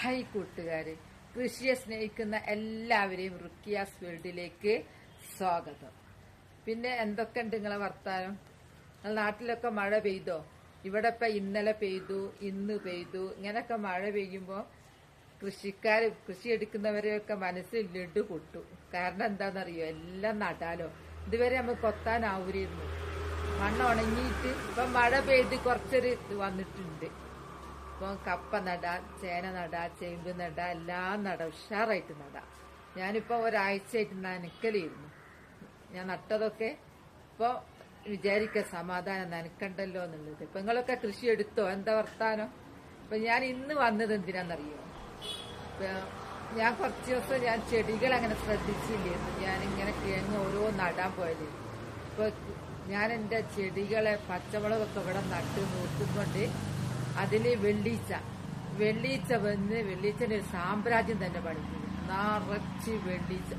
Hi കൂട്ടുകാരെ കൃഷിയെ സ്നേഹിക്കുന്ന എല്ലാവരെയും റുക്കിയാസ് വേൾഡിലേക്ക് സ്വാഗതം. പിന്നെ എന്തൊക്കെയുണ്ട് നിങ്ങളെ വർത്താനം? നിങ്ങളെ നാട്ടിലൊക്കെ മഴ പെയ്തോ? ഇവിടെ ഇപ്പൊ ഇന്നലെ പെയ്തു ഇന്ന് പെയ്തു. ഇങ്ങനെയൊക്കെ മഴ പെയ്യുമ്പോൾ കൃഷിക്കാർ കൃഷി എടുക്കുന്നവരെയൊക്കെ മനസ്സിൽ ലഡു പൊട്ടു. കാരണം എന്താണെന്നറിയോ എല്ലാം നടാലോ. ഇതുവരെ നമുക്ക് കൊത്താനാവൂരായിരുന്നു മണ്ണ് ഉണങ്ങിയിട്ട് ഇപ്പം മഴ പെയ്ത് കുറച്ചൊരു ഇത് വന്നിട്ടുണ്ട്. ഇപ്പൊ കപ്പ നടാ ചേന നടാ ചേമ്പ് നടാ എല്ലാം നടാ ഉഷാറായിട്ട് നടാ. ഞാനിപ്പോൾ ഒരാഴ്ചയായിട്ട് നനക്കലിരുന്നു ഞാൻ നട്ടതൊക്കെ ഇപ്പോൾ വിചാരിക്കുക സമാധാനം നനക്കണ്ടല്ലോ എന്നുള്ളത്. ഇപ്പം നിങ്ങളൊക്കെ കൃഷി എടുത്തോ? എന്താ വർത്താനം? ഇപ്പം ഞാൻ ഇന്ന് വന്നത് എന്തിനാണെന്നറിയോ ഞാൻ കുറച്ച് ദിവസം ഞാൻ ചെടികൾ അങ്ങനെ ശ്രദ്ധിച്ചില്ലായിരുന്നു ഞാൻ ഇങ്ങനെ കിഴങ്ങ് ഓരോ നടാൻ പോയത്. ഇപ്പോൾ ഞാൻ എന്റെ ചെടികളെ പച്ചമുളകൊക്കെ ഇവിടെ നട്ട് നോക്കുന്നുണ്ട് അതിൽ വെള്ളീച്ച. വെള്ളീച്ച വന്ന് വെള്ളീച്ചന്റെ ഒരു സാമ്രാജ്യം തന്നെ പഠിക്കും നിറച്ച് വെള്ളീച്ച.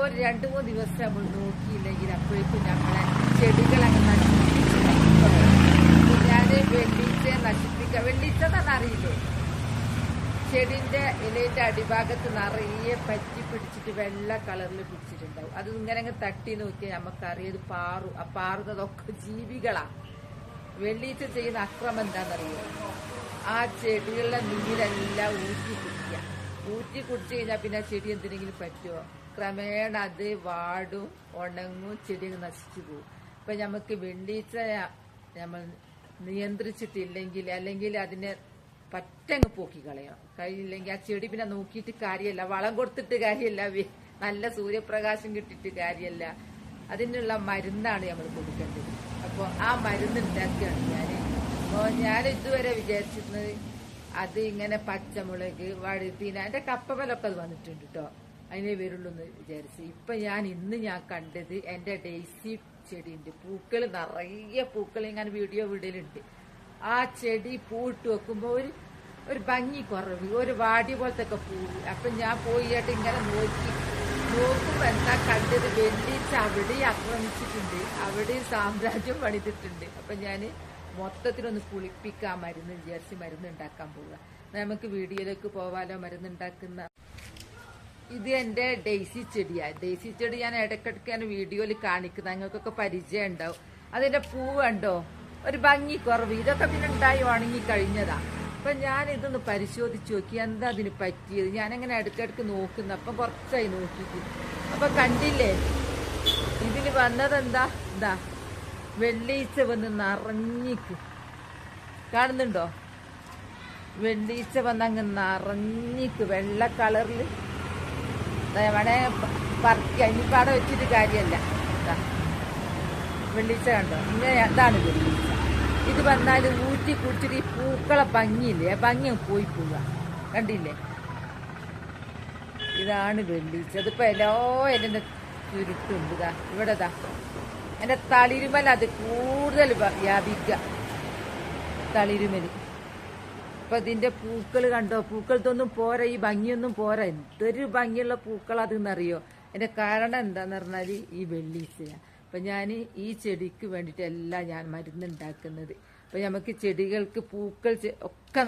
ഒരു രണ്ടു മൂന്ന് ദിവസം നമ്മൾ നോക്കിയില്ലെങ്കിൽ അപ്പോഴേക്കും നമ്മളെ ചെടികളൊക്കെ നശിപ്പിച്ചു ഞാൻ വെള്ളീച്ചയെ നശിപ്പിക്കുക വെള്ളീച്ച തന്നെ ചെടിന്റെ ഇലയുടെ അടിഭാഗത്ത് നിറയെ പറ്റി പിടിച്ചിട്ട് വെള്ള കളറിൽ പിടിച്ചിട്ടുണ്ടാവും. അത് ഇങ്ങനെ തട്ടി നോക്കിയാൽ നമുക്കറിയത് പാറു ആ പാറുന്നതൊക്കെ ജീവികളാ. വെള്ളീച്ച ചെയ്യുന്ന അക്രമം എന്താണെന്നറിയോ? ആ ചെടികളുടെ നീരെല്ലാം ഊറ്റി കുടിക്കുക. ഊറ്റി കുടിച്ചു കഴിഞ്ഞാൽ പിന്നെ ചെടി എന്തിനെങ്കിലും പറ്റുമോ ക്രമേണ അത് വാടും ഉണങ്ങും ചെടി നശിച്ചു പോകും. ഇപ്പൊ നമുക്ക് വെള്ളീച്ച നമ്മൾ നിയന്ത്രിച്ചിട്ടില്ലെങ്കിൽ അല്ലെങ്കിൽ അതിനെ പറ്റങ്ങ് പോക്കി കളയണം. കഴിയില്ലെങ്കിൽ ആ ചെടി പിന്നെ നോക്കിയിട്ട് കാര്യമല്ല വളം കൊടുത്തിട്ട് കാര്യമല്ല നല്ല സൂര്യപ്രകാശം കിട്ടിയിട്ട് കാര്യമല്ല അതിനുള്ള മരുന്നാണ് നമ്മൾ കൊടുക്കേണ്ടത്. അപ്പോൾ ആ മരുന്ന് ഉണ്ടാക്കിയാണ് ഞാൻ അപ്പോൾ ഞാൻ ഇതുവരെ വിചാരിച്ചിരുന്നത് അത് ഇങ്ങനെ പച്ചമുളക് വഴുതീന എന്റെ കപ്പമലൊക്കെ അത് വന്നിട്ടുണ്ട് കേട്ടോ അതിനെ വരുള്ളൂ എന്ന് വിചാരിച്ചു. ഇപ്പൊ ഞാൻ ഇന്ന് ഞാൻ കണ്ടത് എന്റെ ഡെയ്സി ചെടിയുണ്ട്. പൂക്കൾ നിറയെ പൂക്കൾ ഇങ്ങനെ വീഡിയോ വിടലുണ്ട്. ആ ചെടി പൂട്ട് വെക്കുമ്പോൾ ഒരു ഒരു ഭംഗി കുറവ്. ഒരു വാടി പോലത്തെ ഒക്കെ പൂവ്. അപ്പൊ ഞാൻ പോയിട്ട് ഇങ്ങനെ നോക്കി നോക്കുമ്പോ എന്താ കണ്ടത് വെള്ളിച്ച് അവിടെ ആക്രമിച്ചിട്ടുണ്ട്. അവിടെ സാമ്രാജ്യം പണിതിട്ടുണ്ട്. അപ്പൊ ഞാൻ മൊത്തത്തിലൊന്ന് കുളിപ്പിക്കാൻ മരുന്ന് വിചാരിച്ച് മരുന്ന് ഉണ്ടാക്കാൻ പോവുക നമുക്ക് വീഡിയോയിലേക്ക് പോവാലോ മരുന്ന് ഉണ്ടാക്കുന്ന ഇത് എന്റെ ഡെയ്സി ചെടിയാ. ഡെയ്സി ചെടി ഞാൻ ഇടയ്ക്കിടയ്ക്ക് ഞാൻ വീഡിയോയിൽ കാണിക്കുന്ന നിങ്ങൾക്കൊക്കെ പരിചയം ഉണ്ടാവും. അതിന്റെ പൂവ് കണ്ടോ? ഒരു ഭംഗി കുറവ് ഇതൊക്കെ പിന്നെ ഉണ്ടായി ഉണങ്ങി കഴിഞ്ഞതാ. അപ്പൊ ഞാൻ ഇതൊന്ന് പരിശോധിച്ച് നോക്കി. എന്താ അതിന് പറ്റിയത്? ഞാനങ്ങനെ ഇടയ്ക്കിടയ്ക്ക് നോക്കുന്നു. അപ്പൊ കുറച്ചായി നോക്കിയിട്ട്. അപ്പൊ കണ്ടില്ലേ? ഇതിൽ വന്നത് എന്താ വെള്ളീച്ച വന്ന് നിറഞ്ഞിക്ക്. കാണുന്നുണ്ടോ? വെള്ളീച്ച വന്ന് അങ്ങ് നിറഞ്ഞിക്ക്. വെള്ള കളറിൽ വേണേ പറിക്കുക ഇനിയിപ്പോൾ അവിടെ വെച്ചിട്ട് കാര്യമല്ല. വെള്ളിച്ച കണ്ടോ? ഇങ്ങനെ വെള്ളിച്ച. ഇത് വന്നാൽ ഊറ്റി കുടിച്ചിട്ട് ഈ പൂക്കളെ ഭംഗിയില്ലേ? ഭംഗി പോയി പോവുക. കണ്ടില്ലേ? ഇതാണ് വെള്ളിച്ച. അതിപ്പോ എല്ലാ എന്നെ ചുരുട്ടുണ്ട് ഇതാ ഇവിടെ ഇതാ എന്റെ തളിരുമൽ അത് കൂടുതൽ വ്യാപിക്ക തളിരുമൽ. അപ്പൊ ഇതിന്റെ പൂക്കൾ കണ്ടോ? പൂക്കളത്തൊന്നും പോരാ. ഈ ഭംഗിയൊന്നും പോരാ. എന്തൊരു ഭംഗിയുള്ള പൂക്കൾ അതെന്നറിയോ എന്റെ കാരണം എന്താന്ന് പറഞ്ഞാൽ ഈ വെള്ളിച്ചയാ. അപ്പൊ ഞാൻ ഈ ചെടിക്ക് വേണ്ടിയിട്ട് എല്ലാം ഞാൻ മരുന്ന് അപ്പൊ നമുക്ക് ചെടികൾക്ക് പൂക്കൾ ഒക്കെ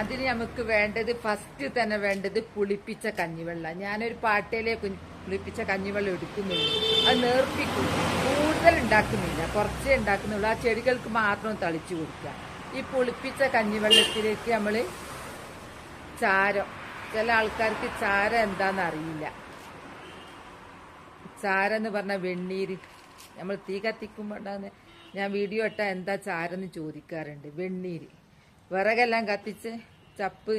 അതിന് നമുക്ക് വേണ്ടത് ഫസ്റ്റ് തന്നെ വേണ്ടത് പുളിപ്പിച്ച കഞ്ഞിവെള്ളം. ഞാനൊരു പാട്ടയിലെ പുളിപ്പിച്ച കഞ്ഞിവെള്ളം എടുക്കുന്നുള്ളൂ. അത് നേർപ്പിക്കും കൂടുതൽ ഉണ്ടാക്കുന്നില്ല. കുറച്ചേ ഉണ്ടാക്കുന്നുള്ളൂ. ആ ചെടികൾക്ക് മാത്രം തളിച്ചു കൊടുക്കുക. ഈ പുളിപ്പിച്ച കഞ്ഞിവെള്ളത്തിലേക്ക് നമ്മൾ ചാരം. ചില ആൾക്കാർക്ക് ചാരം എന്താന്ന് അറിയില്ല. ചാരം എന്ന് പറഞ്ഞ വെണ്ണീര്. നമ്മൾ തീ കത്തിക്കുമ്പോൾ ഉണ്ടാകുന്ന ഞാൻ വീഡിയോ ഇട്ടാൽ എന്താ ചാരെന്ന് ചോദിക്കാറുണ്ട്. വെണ്ണീര്. വിറകെല്ലാം കത്തിച്ച് ചപ്പ്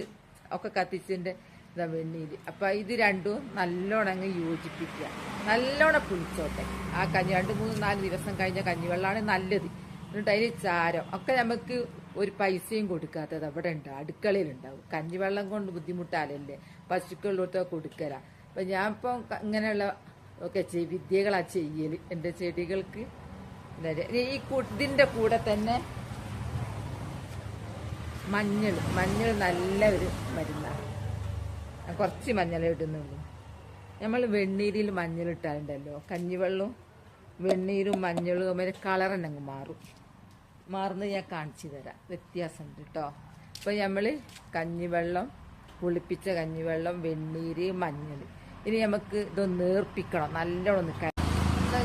ഒക്കെ കത്തിച്ചിന്റെ ഇതാ വെണ്ണീര്. അപ്പം ഇത് രണ്ടും നല്ലോണം അങ്ങ് യോജിപ്പിക്കുക. നല്ലോണം പുളിച്ചോട്ടെ. ആ കഞ്ഞി രണ്ട് മൂന്ന് നാല് ദിവസം കഴിഞ്ഞ കഞ്ഞിവെള്ളമാണ് നല്ലത്. എന്നിട്ട് അതിൽ ചാരം. ഒക്കെ നമുക്ക് ഒരു പൈസയും കൊടുക്കാത്തത് അവിടെ ഉണ്ട്. അടുക്കളയിലുണ്ടാവും. കഞ്ഞിവെള്ളം കൊണ്ട് ബുദ്ധിമുട്ടാലല്ലേ? പശുക്കളിലോട്ട് കൊടുക്കല. അപ്പം ഞാൻ ഇപ്പം ഇങ്ങനെയുള്ള ഒക്കെ വിദ്യകളാണ് ചെയ്യൽ എന്റെ ചെടികൾക്ക് ഈ ഇതിന്റെ കൂടെ തന്നെ മഞ്ഞൾ മഞ്ഞൾ നല്ല ഒരു മരുന്നാണ്. കുറച്ച് മഞ്ഞൾ ഇടുന്നുള്ളൂ. നമ്മൾ വെണ്ണീരിൽ മഞ്ഞൾ ഇട്ടാലുണ്ടല്ലോ കഞ്ഞിവെള്ളവും വെണ്ണീരും മഞ്ഞളും തമ്മിൽ അങ്ങ് മാറും. മാറുന്നത് ഞാൻ കാണിച്ചു തരാം വ്യത്യാസമുണ്ട് കേട്ടോ. അപ്പൊ നമ്മൾ കഞ്ഞിവെള്ളം പുളിപ്പിച്ച കഞ്ഞിവെള്ളം വെണ്ണീര് മഞ്ഞൾ ഇനി നമുക്ക് ഇതൊന്ന് നേർപ്പിക്കണം നല്ലോണം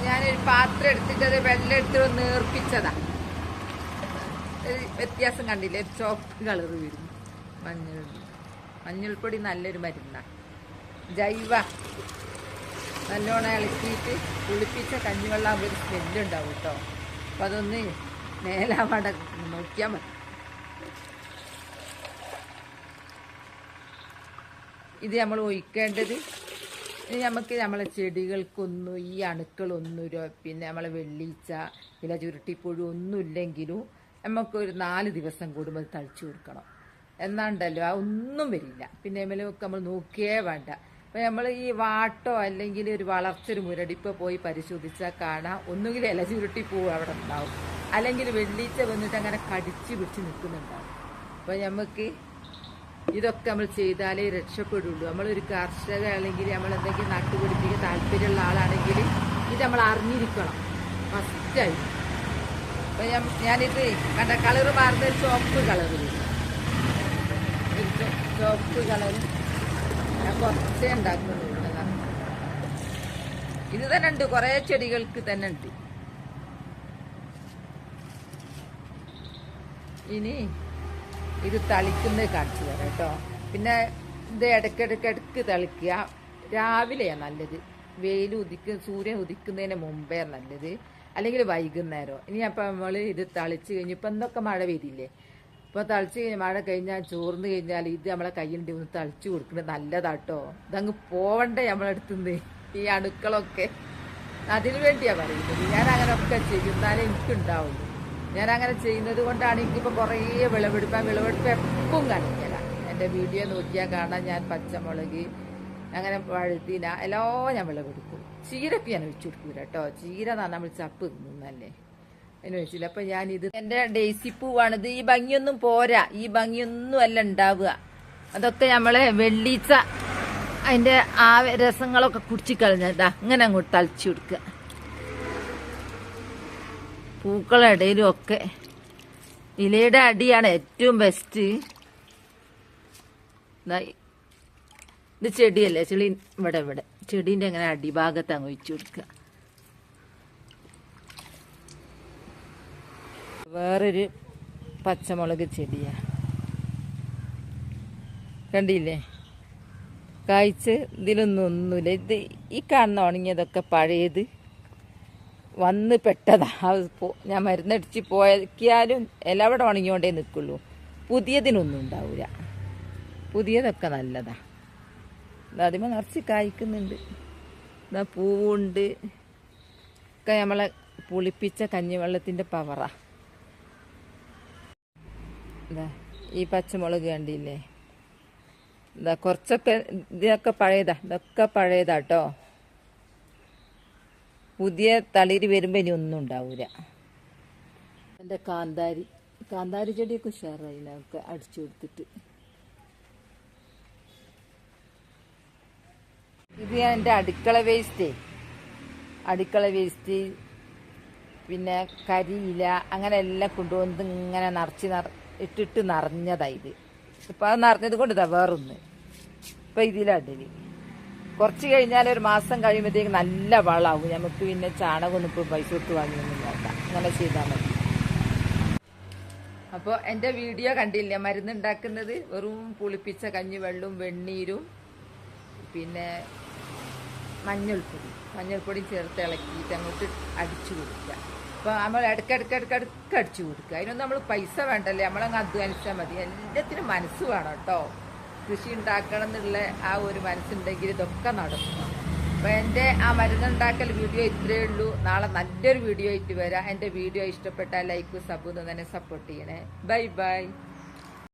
ഞാനൊരു പാത്രം എടുത്തിട്ട് അത് വെള്ളം എടുത്തിട്ട് നീർപ്പിച്ചതാ വ്യത്യാസം കണ്ടില്ലേ? ചോപ്പ് കളർ വരും മഞ്ഞൾ. മഞ്ഞൾപ്പൊടി നല്ലൊരു മരുന്നാണ് ജൈവ. നല്ലോണം ഇളക്കിയിട്ട് കുളിപ്പിച്ച കഞ്ഞിവെള്ളം ഒരു സ്മെല്ല് ഉണ്ടാവും കേട്ടോ അപ്പം അതൊന്ന് മേലാവാട നോക്കിയാൽ മതി. ഇത് നമ്മൾ ഒഴിക്കേണ്ടത് ഇനി നമുക്ക് നമ്മളെ ചെടികൾക്കൊന്നും ഈ അണുക്കളൊന്നും ഒരു- പിന്നെ നമ്മളെ വെള്ളീച്ച ഇല ചുരുട്ടിപ്പുഴു ഒന്നും ഇല്ലെങ്കിലും നമുക്കൊരു നാല് ദിവസം കൂടുമ്പോൾ തളിച്ചു കൊടുക്കണം. എന്നാണ്ടല്ലോ ആ ഒന്നും വരില്ല. പിന്നെ എമ്മലൊക്കെ നമ്മൾ നോക്കിയേ വേണ്ട. അപ്പം നമ്മൾ ഈ വാട്ടോ അല്ലെങ്കിൽ ഒരു വളർച്ചൊരു മുരടിപ്പ് പോയി പരിശോധിച്ചാൽ കാണാം ഒന്നുകിൽ ഇല ചുരുട്ടിപ്പൂവ് അവിടെ ഉണ്ടാവും. അല്ലെങ്കിൽ വെള്ളീച്ച വന്നിട്ട് അങ്ങനെ കടിച്ചു പിടിച്ച് നിൽക്കുന്നുണ്ടാവും. അപ്പം നമുക്ക് ഇതൊക്കെ നമ്മൾ ചെയ്താലേ രക്ഷപ്പെടുള്ളൂ. നമ്മളൊരു അല്ലെങ്കിൽ നമ്മൾ എന്തെങ്കിലും നട്ടുപിടിപ്പിക്കാൻ താല്പര്യമുള്ള ആളാണെങ്കിൽ ഇത് നമ്മൾ അറിഞ്ഞിരിക്കണം. ഫസ്റ്റായി അപ്പൊ ഞാൻ- ഞാനിത് കണ്ട കളറ് മാറുന്ന ചോപ്പ് ചോ- ചോപ്പ് കളർ ഞാൻ കുറച്ചേ ഉണ്ടാക്കുന്നുള്ളൂ ഇത് തന്നെ ഉണ്ട്. കുറേ ചെടികൾക്ക് തന്നെ ഉണ്ട്. ഇനി ഇത് തളിക്കുന്നത് കാണിച്ചു തരാം കേട്ടോ. പിന്നെ ഇത് ഇടയ്ക്കിടയ്ക്കിടയ്ക്ക് തളിക്കുക. രാവിലെയാണ് നല്ലത്. വെയിൽ ഉദിക്ക സൂര്യൻ ഉദിക്കുന്നതിന് മുമ്പേ നല്ലത്. അല്ലെങ്കിൽ വൈകുന്നേരം. ഇനി അപ്പം നമ്മൾ ഇത് തളിച്ച് കഴിഞ്ഞ് ഇപ്പം എന്തൊക്കെ മഴ പെയ്തില്ലേ? ഇപ്പോൾ തളിച്ച് കഴിഞ്ഞ് മഴ കഴിഞ്ഞാൽ ചോർന്ന് കഴിഞ്ഞാൽ ഇത് നമ്മളെ കയ്യിലുണ്ട്. ഒന്ന് തളിച്ച് കൊടുക്കുന്നത് നല്ലതാട്ടോ. ഇതങ്ങ് പോവണ്ടേ നമ്മളടുത്തുനിന്ന് ഈ അണുക്കളൊക്കെ. അതിനു വേണ്ടിയാണ് പറയുന്നത്. ഞാൻ അങ്ങനെ ഒക്കെ എനിക്കുണ്ടാവുള്ളൂ. ഞാൻ അങ്ങനെ ചെയ്യുന്നത് കൊണ്ടാണ് എനിക്കിപ്പോൾ കുറേ വിളവെടുപ്പാൻ വിളവെടുപ്പ് എപ്പം കാണിക്കലാണ് എന്റെ വീഡിയോ നോക്കിയാൽ കാണാൻ ഞാൻ പച്ചമുളക് അങ്ങനെ വഴുതിന എല്ലാം ഞാൻ വിളവെടുക്കും. ചീരക്ക് ഞാൻ ഒഴിച്ചു കൊടുക്കൂല കേട്ടോ. ചീര എന്നാണ് നമ്മൾ ചപ്പ് തിന്നല്ലേ അതിന് ഒഴിച്ചില്ല. അപ്പം ഞാനിത് എന്റെ ഡേസി പൂവാണിത് ഈ ഭംഗിയൊന്നും പോരാ. ഈ ഭംഗിയൊന്നും അല്ല ഉണ്ടാവുക. അതൊക്കെ നമ്മളെ വെള്ളീച്ച അതിന്റെ ആ രസങ്ങളൊക്കെ കുടിച്ചു കളഞ്ഞതാ. ഇങ്ങനെ അങ്ങോട്ട് തളിച്ചു കൊടുക്കുക. പൂക്കളുടെ ഒക്കെ ഇലയുടെ അടിയാണ് ഏറ്റവും ബെസ്റ്റ് ഇത് ചെടിയല്ലേ? ചെളി ഇവിടെ ഇവിടെ. ചെടീന്റെ അങ്ങനെ അടിഭാഗത്ത് അങ്ങ് ഒഴിച്ചു കൊടുക്കുക. വേറൊരു പച്ചമുളക് ചെടിയാ. കണ്ടില്ലേ? കായ്ച്ച് ഇതിലൊന്നും ഒന്നുമില്ല. ഇത് ഈ കാണുന്ന ഉണങ്ങിയതൊക്കെ പഴയത് വന്ന് പെട്ടതാ. ഞാൻ മരുന്നടിച്ച് പോയാലും എല്ലാവിടെ ഉണങ്ങിയോണ്ടേ നിൽക്കുള്ളൂ പുതിയതിനൊന്നും ഉണ്ടാവില്ല പുതിയതൊക്കെ നല്ലതാ. അതിമ നിറച്ച് കായ്ക്കുന്നുണ്ട്. ഇതാ പൂവുണ്ട്. ഒക്കെ നമ്മളെ പുളിപ്പിച്ച കഞ്ഞിവെള്ളത്തിന്റെ പവറാ ഇതാ ഈ പച്ചമുളക് കണ്ടില്ലേ? ഇതാ കുറച്ചൊക്കെ ഇതൊക്കെ പഴയതാ. ഇതൊക്കെ പഴയതാ കേട്ടോ പുതിയ തളിര് വരുമ്പോൾ ഇനി ഒന്നും ഉണ്ടാവൂല. എന്റെ കാന്താരി കാന്താരി ചെടിയൊക്കെ ഉഷാറായി അടിച്ചു കൊടുത്തിട്ട്. ഇത് ഞാൻ എന്റെ അടുക്കള വേസ്റ്റ് അടുക്കള വേസ്റ്റ് പിന്നെ കരിയില അങ്ങനെ എല്ലാം കൊണ്ടുവന്ന് ഇങ്ങനെ നിറച്ച് നിറ ഇട്ടിട്ട് നിറഞ്ഞതായി ഇത്. ഇപ്പം അത് നിറഞ്ഞത് കൊണ്ട് ഇതാ വേറൊന്ന്. ഇപ്പം ഇതിലടൽ കുറച്ച് കഴിഞ്ഞാൽ ഒരു മാസം കഴിയുമ്പോഴത്തേക്ക് നല്ല വളമാവും നമുക്ക് പിന്നെ ചാണകമൊന്നും ഇപ്പോൾ പൈസ കൊടുത്ത് വാങ്ങിയൊന്നും വേണ്ട. അങ്ങനെ ചെയ്താൽ മതി. അപ്പോൾ എന്റെ വീഡിയോ കണ്ടില്ല? മരുന്ന് ഉണ്ടാക്കുന്നത് വെറും പുളിപ്പിച്ച കഞ്ഞിവെള്ളവും വെണ്ണീരും പിന്നെ മഞ്ഞൾപ്പൊടി. മഞ്ഞൾപ്പൊടി ചേർത്ത് ഇളക്കിയിട്ട് അങ്ങോട്ട് അടിച്ചു കൊടുക്കുക. അപ്പോൾ നമ്മൾ ഇടയ്ക്കിടയ്ക്ക് ഇടയ്ക്കിടയ്ക്ക് അടിച്ചു കൊടുക്കുക. അതിനൊന്നും നമ്മൾ പൈസ വേണ്ടല്ലേ? നമ്മളങ്ങ് അധ്വാനിച്ചാൽ മതി. എല്ലാത്തിനും മനസ്സ് വേണം കേട്ടോ. കൃഷി ഉണ്ടാക്കണം എന്നുള്ള ആ ഒരു മനസ്സുണ്ടെങ്കിൽ ഇതൊക്കെ നടക്കും. അപ്പോൾ എന്റെ ആ മരുന്നുണ്ടാക്കൽ വീഡിയോ ഇത്രയേ ഉള്ളൂ. നാളെ നല്ലൊരു വീഡിയോ ആയിട്ട് വരാം. എന്റെ വീഡിയോ ഇഷ്ടപ്പെട്ടാൽ ലൈക്ക് സബ് തന്നെ സപ്പോർട്ട് ചെയ്യണേ. Bye bye